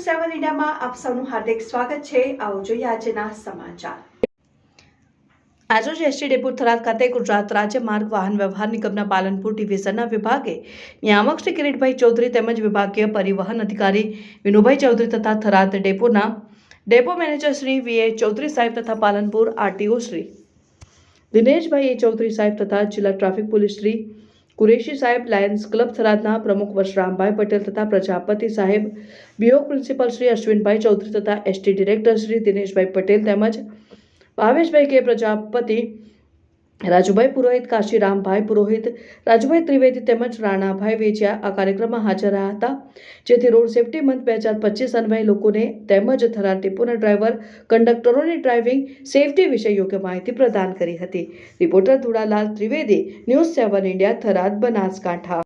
સેવન ઇન્ડિયામાં આપ સૌનું હાર્દિક સ્વાગત છે. આવો જોઈએ આજના સમાચાર. આજરોજ એસટી ડેપો થરાદ ખાતે ગુજરાત રાજ્ય માર્ગ વાહન વ્યવહાર નિગમના પાલનપુર ડિવિઝનના વિભાગે નિયામક શ્રી કિરીટભાઈ ચૌધરી તેમજ વિભાગીય પરિવહન અધિકારી વિનુભાઈ ચૌધરી તથા Tharad ડેપોના depot manager Shri V A Chaudhary સાહેબ તથા પાલનપુર આરટીઓ શ્રી. દિનેશભાઈ એ ચૌધરી સાહેબ તથા જિલ્લા ટ્રાફિક પોલીસ શ્રી કુરેશી સાહેબ લાયન્સ ક્લબ થરાદના પ્રમુખ વશરામભાઈ પટેલ તથા પ્રજાપતિ સાહેબ, બીઓ પ્રિન્સિપલ શ્રી અશ્વિનભાઈ ચૌધરી તથા એસટી ડિરેક્ટર શ્રી દિનેશભાઈ પટેલ તેમજ ભાવેશભાઈ કે પ્રજાપતિ રાજુભાઈ પુરોહિત કાશીરામભાઈ પુરોહિત, રાજુભાઈ ત્રિવેદી તેમજ રાણાભાઈ વેચિયા આ કાર્યક્રમમાં હાજર રહ્યા હતા. જેથી રોડ સેફટી મંથ બે હજાર પચીસ અન્વયે લોકોને તેમજ થરાર ટીપોના ડ્રાઈવર, કંડક્ટરોની ડ્રાઇવિંગ સેફટી વિશે યોગ્ય માહિતી પ્રદાન કરી હતી. Reporter Dhudalal Trivedi, news seven India, Tharad Banaskantha.